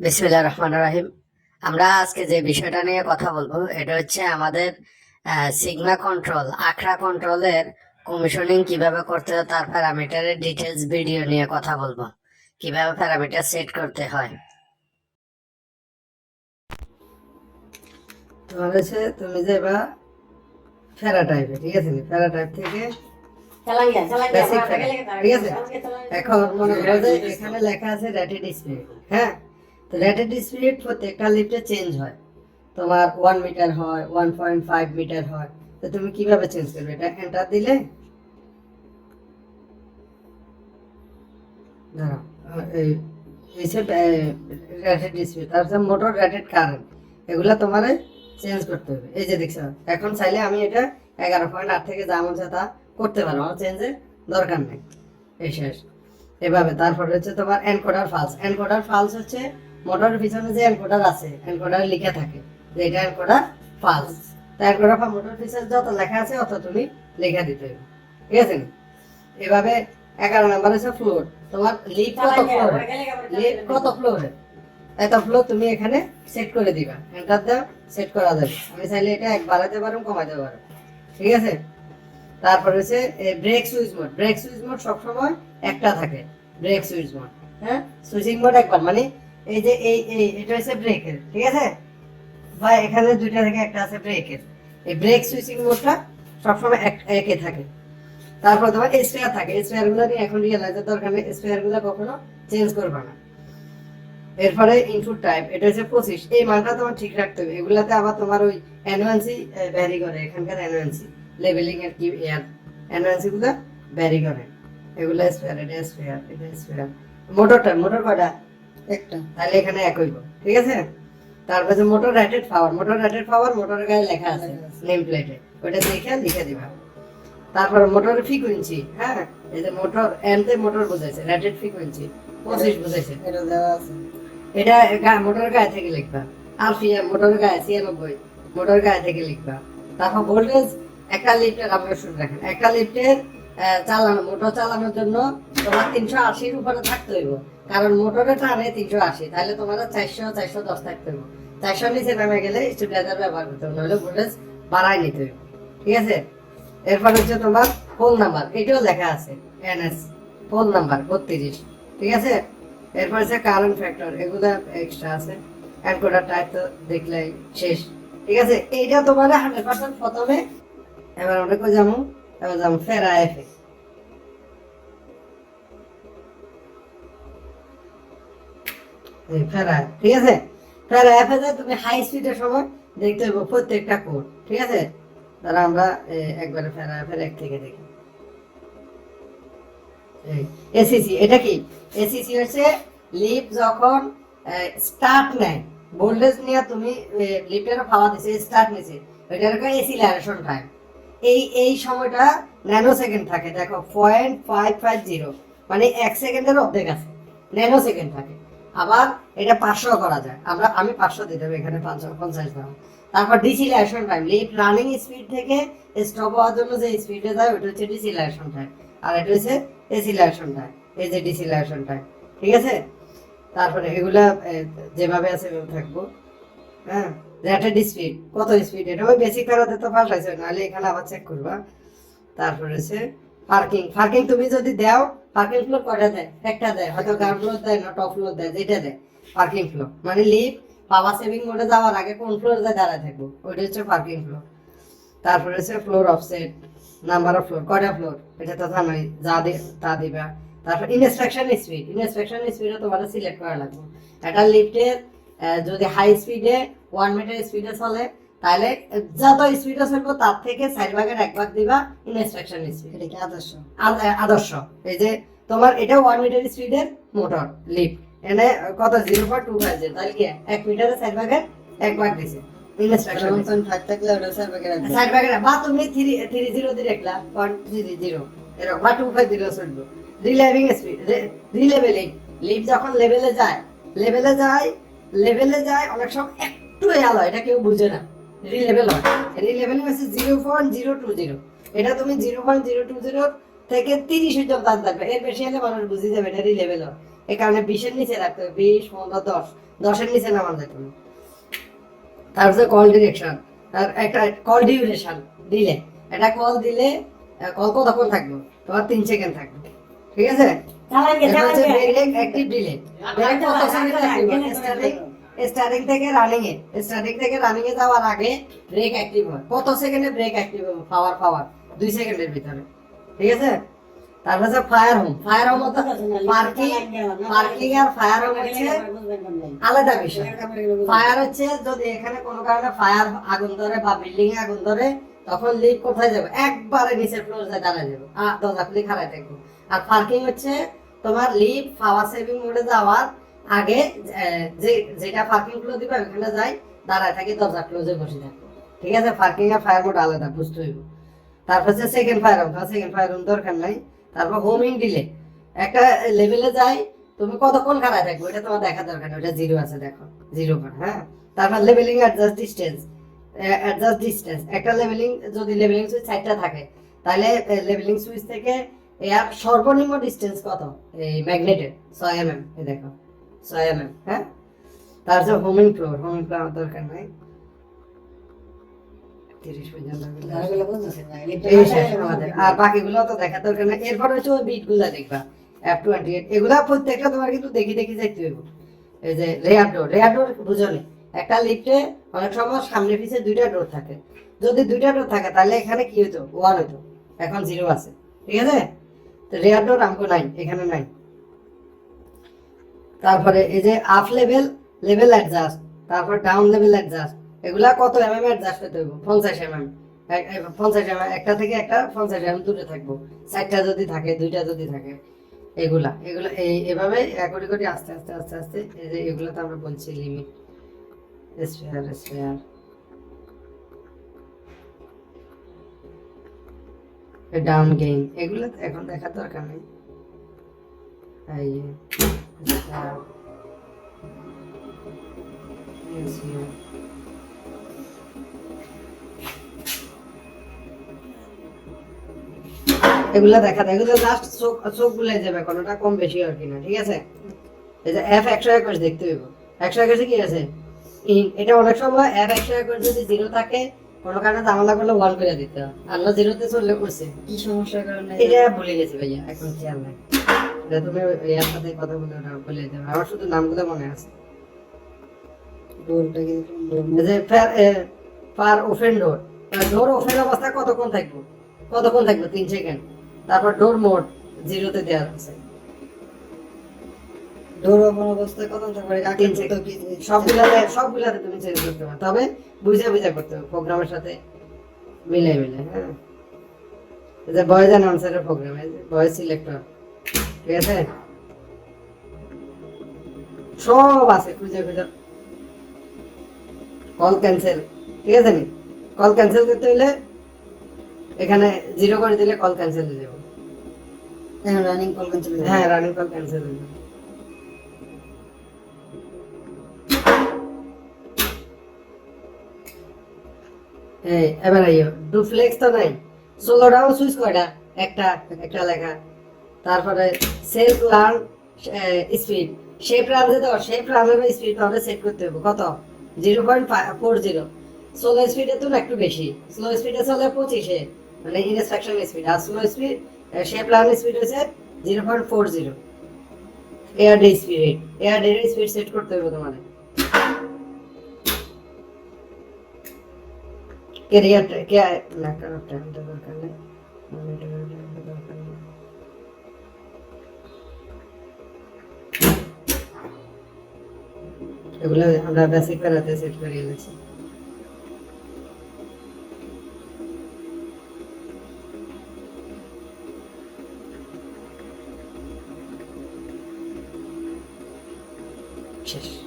বিসমিল্লাহ রহমান রাহিম। আমরা আজকে যে বিষয়টা নিয়ে কথা বলব এটা হচ্ছে আমাদের সিগমা কন্ট্রোল আখড়া কন্ট্রোলের কমিশনিং কীভাবে করতে হয় তার প্যারামিটারের ডিটেলস ভিডিও নিয়ে কথা বলব। কীভাবে প্যারামিটার সেট করতে হয়। তোমার হচ্ছে তুমি যে বা ফেরা টাইপে ঠিক আছে? ফেরা টাইপ থেকে ঠিক আছে? এখন মনে করো যে এখানে লেখা আছে রেটেড স্পিড হ্যাঁ? তো রেটেড স্পিড প্রত্যেকটা লিফটে চেঞ্জ হয়। তোমার ওয়ান মিটার হয় ওয়ান পয়েন্ট ফাইভ মিটার হয়। তো তুমি কীভাবে চেঞ্জ করবে? এটা এন্টার দিলে? দাঁড়াও, এই রেটেড স্পিড তারপর মোটর রেটেড কারেন্ট এগুলা তোমার চেঞ্জ করতে হবে। এই যে দেখছ এখন চাইলে আমি এটা এগারো পয়েন্ট আট থেকে যা মন তা করতে পারো আমার চেঞ্জের দরকার নেই। এই শেষ। এভাবে তারপরে হচ্ছে তোমার এনকোডার ফালস এনকোডার ফালস হচ্ছে মোটরের পিছনে যে এনকোডার আছে এনকোডার লিখে থাকে যে এটা এনকোডার ফালস তো এনকোডার মোটর পিছনে যত লেখা আছে অত তুমি লেখা দিতে হবে ঠিক আছে এভাবে এগারো নাম্বার হচ্ছে ফ্লোর তোমার লিপ কত ফ্লোরে লিপ কত ফ্লোরে এত ফ্লো তুমি এখানে সেট করে দিবা। এন্টার দাও সেট করা যাবে। আমি চাইলে এটা এক বাড়াতে পারো কমাতে পারো। ঠিক আছে? তারপর হচ্ছে brake switch mode brake switch mode সবসময় একটা থাকে। ব্রেক সুইচ মোড হ্যাঁ? সুইচিং মোড একবার মানে এই যে এই এই, এটা হচ্ছে ব্রেকের ঠিক আছে? বা এখানে দুইটা থেকে একটা আছে ব্রেকের এই ব্রেক সুইচিং মোডটা সবসময় এক, একে থাকে। তারপর তোমার স্পেয়ার থাকে। স্পেয়ারগুলো নিয়ে এখন রিয়েলাইজের দরকার নেই স্পেয়ারগুলো কখনো চেঞ্জ করবে না। এরপরে ইনপুট টাইপ এটা হচ্ছে পঁচিশ। এই মানটা তোমার ঠিক রাখতে হবে। এগুলাতে আবার তোমার ওই অ্যানুয়েন্সি ভ্যারি করে। এখানকার অ্যানুয়েন্সি লেভেলিং এর কি এর অ্যানুয়েন্সি গুলো ভ্যারি করে। এগুলো স্পেয়ার এটা স্পেয়ার এটা স্পেয়ার মোটরটা মোটর কয়টা? একটা। তাহলে এখানে এক হইব ঠিক আছে? তারপরে motor rated power motor rated power মোটরের গায়ে লেখা আছে নেম প্লেটে ওটা দেখে লিখে দিবা। তারপর মোটরের ফ্রিকোয়েন্সি হ্যাঁ? এই যে মোটর এনতে মোটর বোঝাইছে রেটেড ফ্রিকোয়েন্সি পঁচিশ বোঝাইছে। এটা দেওয়া আছে। এটা গা- মোটরের গায়ে থেকে লিখবা। আলফিয়া মোটরের গায়ে ছিয়ানব্বই মোটর গায়ে থেকে লিখবা। তারপর ভোল্টেজ একটা লিফটের আপনারা শুনে রাখেন একটা লিফটের চালানো, মোটর চালানোর জন্য তোমার তিনশো আশির উপরে থাকতে হইব। কারণ মোটরে টানে তিনশো আশি, তাহলে তোমার চারশো চারশো দশ থাকতে হইব। চারশো নিচে নামে গেলে স্টেবিলাইজার ব্যবহার করতে হবে নইলে ভোল্টেজ বাড়াই নিতে হইব। ঠিক আছে? এরপর হচ্ছে তোমার ফোন নাম্বার এটাও লেখা আছে এনএস ফোন নাম্বার বত্রিশ। ঠিক আছে? এরপর হচ্ছে কারেন্ট ফ্যাক্টর এগুলো এক্সট্রা আছে। এনকোডার টাইপ তো দেখলেই শেষ। ঠিক আছে? এইটা তোমার হান্ড্রেড পার্সেন্ট প্রথমে, এবার কই যাব? যাব ফেরা এফে এই ফেরা ঠিক আছে? তুমি হাই স্পিডের সময় দেখতে পাবো প্রত্যেকটা কোড ঠিক আছে? তাহলে আমরা একবারে এক থেকে দেখি। এসিসি এটা কি? এসিসি হচ্ছে লিপ যখন স্টার্ট নেয় ভোল্টেজ নিয়ে তুমি লিফটের পাওয়া দিছে স্টার্ট নিছে ওইটার এসিলারেশন টাইম এই এই সময়টা ন্যানো সেকেন্ড থাকে। দেখো পয়েন্ট ফাইভ ফাইভ জিরো মানে এক সেকেন্ডের অর্ধেক আছে। ন্যানো সেকেন্ড থাকে। আবার এটা পাঁচশো করা যায়। আমরা, আমি পাঁচশো দিতে হবে এখানে পাঁচশো, পঞ্চাশ দাম তারপর deceleration time lift running speed থেকে স্টপ হওয়ার জন্য যে স্পিডে যায় ওটা হচ্ছে ডিসিলারেশন টাইম আর এটা হচ্ছে এসিলারেশন টাইম এই যে ডিসিলারেশন টাইম ঠিক আছে? তারপরে এগুলা যেভাবে আছে থাকব। হ্যাঁ? রেটেড স্পিড কত স্পিড এটা ওই বেসিক ফেরাতে তো পাল্টাইছে নাহলে এখানে আবার চেক করবা। তারপরে হচ্ছে পার্কিং পার্কিং তুমি যদি দাও পার্কিং ফ্লোর কয়টা দেয়? একটা দেয়। হয়তো গ্রাউন্ড ফ্লোর দেয় না টপ ফ্লোর দেয়, যেটা দেয়। পার্কিং ফ্লোর মানে লিফট পাওয়ার সেভিং মোডে যাওয়ার আগে কোন ফ্লোর যায় দাঁড়ায় থাকব? ওইটা হচ্ছে পার্কিং ফ্লোর তারপরে হচ্ছে floor offset number of floor কয়টা ফ্লোর এটা তো জানোই, যা দি, তা দিবা। তারপর ইনস্পেকশন স্পিড ইনস্পেকশন স্পিডে তোমার সিলেক্ট করা লাগবে। একটা লিফটের যদি হাই স্পিডে ওয়ান মিটার স্পিডে চলে তাহলে যত স্পিডে চলবো তার থেকে চার ভাগের এক ভাগ দিবা ইনস্পেকশন স্পিড এটা কি আদর্শ? আদর্শ। এই যে তোমার এটা ওয়ান মিটার স্পিডের মোটর লিফট এনে কত? জিরো পয়েন্ট টু ফাইভ তাহলে কি? এক মিটারে চার ভাগের এক ভাগ দিছে। ইনস্পেকশন থাক থাকলে ওটা স্যার বাকি রাখবে সাইড ব্যাগে বা তুমি থ্রি থ্রি জিরো দিয়ে রাখলা ওয়ান থ্রি জিরো এরকম। বা টু ফাইভ দিলেও চলবে। রিলেভিং স্পিড রিলেভেলিং লিফ যখন লেভেলে যায় লেভেলে যায় লেভেলে যায় অনেক সময় একটু আলো এটা কেউ বুঝে না। রিলেভেল হয় রিলেভেলিং হচ্ছে zero point zero two zero এটা তুমি zero point zero two zero থেকে তিরিশ পর্যন্ত আনতে পারবে এর বেশি হলে মানুষ বুঝে যাবে এটা রিলেভেল হয় এই কারণে বিশের নিচে রাখতে হবে। বিশ পনেরো দশ। দশের নিচে নামান না। তারপরে কল ডিরেকশন আর একটা কল ডিউরেশন দিলে। এটা কল দিলে কল কতক্ষণ থাকবে? তোমার তিন সেকেন্ড থাকবে। ঠিক আছে? এটা হচ্ছে ব্রেক অ্যাক্টিভ ডিলে ব্রেক কত সেকেন্ড অ্যাক্টিভ স্টার্টিং থেকে রানিং এ স্টার্টিং থেকে রানিং এ যাওয়ার আগে ব্রেক অ্যাক্টিভ হয়। কত সেকেন্ডে ব্রেক অ্যাক্টিভ হবে? পাওয়ার পাওয়ার দুই সেকেন্ডের ভিতরে। ঠিক আছে? তারপর হচ্ছে ফায়ার হোম ফায়ার হোম হতো পার্কিং পার্কিং আর ফায়ার হোম হচ্ছে আলাদা বিষয়। ফায়ার হচ্ছে যদি এখানে কোনো কারণে ফায়ার আগুন ধরে বা বিল্ডিং এ আগুন ধরে, তখন লিক কোথায় যাবে? একবারে নিচের ফ্লোর দাঁড়ায় যাবে। আর দরজা খুলে খাড়ায় থাকবে। আর পার্কিং হচ্ছে তোমার লিফ পাওয়ার সেভিং মোডে যাওয়ার আগে যে, যেটা পার্কিং ফ্লো দিবে ওখানে যাই, দাঁড়ায় থাকি, দরজা ক্লোজে বসে থাকবে ঠিক আছে? পার্কিং আর ফায়ার মোড আলাদা, বুঝতে হইব। তারপর হচ্ছে second fire home second fire home দরকার নাই। তারপর হোমিং ডিলে একটা লেভেলে যাই, তুমি কতক্ষণ খাড়ায় থাকবে? এটা তোমার দেখা দরকার নেই ওটা জিরো আছে, দেখো। জিরো পার হ্যাঁ? তারপর levelling adjust distance adjust distance একটা লেভেলিং যদি লেভেলিং সুইচ চারটা থাকে, তাহলে লেভেলিং সুইচ থেকে, এর সর্বনিম্ন ডিস্টেন্স কত? এই ম্যাগনেটের ছয় এম এম এই দেখো। হ্যাঁ? তারপর হোমিং ফ্লোর হোমিং ফ্লোর আমার দরকার নাই। তিরিশ পর্যন্ত এই শেষ আমাদের। আর বাকিগুলো তো দেখা দরকার নাই। এরপর হচ্ছে ওই বিট দেখবা এফ টোয়েন্টি এইট এগুলা প্রত্যেকটা তোমার কিন্তু দেখি দেখি যাইতে হইব। এই যে রেয়ার ডোর রেয়ার ডোর বুঝনি? একটা লিফটে অনেক সময় সামনে পিছে দুইটা ডোর থাকে। যদি দুইটা ডোর থাকে তাহলে এখানে কি হতো ওয়ান হতো এখন জিরো আছে। ঠিক আছে? তো রেয়ার ডোর আমকো নাই এখানে নাই। তারপরে এই যে আপ লেভেল লেভেল অ্যাডজাস্ট তারপর ডাউন লেভেল অ্যাডজাস্ট এগুলা কত এম এম অ্যাডজাস্ট করতে হইব? পঞ্চাশ এম এম পঞ্চাশ এম একটা থেকে একটা পঞ্চাশ এম দূরে থাকব। চারটা যদি থাকে, দুইটা যদি থাকে, এগুলা এগুলা, এই, এভাবে একটি করে আস্তে আস্তে আস্তে আস্তে, এই যে এগুলো তো আমরা বলছি limit spare spare down gain এগুলো এখন দেখার দরকার নেই। Sphere, sphere। এগুলা দেখা যায় এগুলো জাস্ট চোখ চোখ গুলাই যাবে কোনোটা কম বেশি আর কিনা ঠিক আছে? এই যে এফ একশো একুশ দেখতে হইব। একশো একুশে কি আছে? এটা অনেক সময় এফ একশো একুশ যদি জিরো থাকে কোনো কারণে ঝামেলা করলে ওয়ান করে দিতে আর না জিরোতে চললে করছে। কি সমস্যার কারণে? এটা ভুলে গেছি ভাইয়া এখন খেয়াল নাই তুমি ইয়ার সাথে কথা বলে ওটা বলে দেবে। আমার শুধু নামগুলো মনে আছে। কিন্তু যে পার ওপেন ডোর ডোর ওপেন অবস্থায় কতক্ষণ থাকব? কতক্ষণ থাকব? তিন সেকেন্ড তারপর ডোর মোড জিরোতে দেওয়া আছে। ডোর ওপেন অবস্থায় কত থাকবে? তিন তো সবগুলাতে সবগুলাতে তুমি চেঞ্জ করতে পারো তবে বুঝে বুঝে করতে হবে প্রোগ্রামের সাথে। মিলে মিলে হ্যাঁ। যে বয়েজ অ্যান্ড আনসারের প্রোগ্রাম সিলেক্টর ঠিক আছে সব আছে খুঁজে খুঁজে। কল ক্যান্সেল ঠিক আছে নি? কল ক্যান্সেল করতে হলে এখানে জিরো করে দিলে কল ক্যান্সেল হয়ে যাবে। রানিং কল ক্যান্সেল হ্যাঁ রানিং কল ক্যান্সেল হয়ে যাবে। এই এবার আইও। ডুপ্লেক্স তো নাই। সোলো ডাউন সুইচ কয়টা? একটা একটা লেখা। তারপরে self learn speed shape run যে দাও শেপ রানের স্পিড তাহলে সেট করতে হবে কত? Zero point four zero slow স্পিডে তো একটু বেশি। স্লো স্পিডে চলে পঁচিশে। মানে ইনস্ট্রাকশন স্পিড আর slow speed shape learn speed হচ্ছে zero point four zero air day speed air day speed set করতে হবে তোমার ক্যারিয়ার কে না কারণ দরকার নেই। এগুলো আমরা বেসিক প্যারাতে সেট করিয়ে গেছি শেষ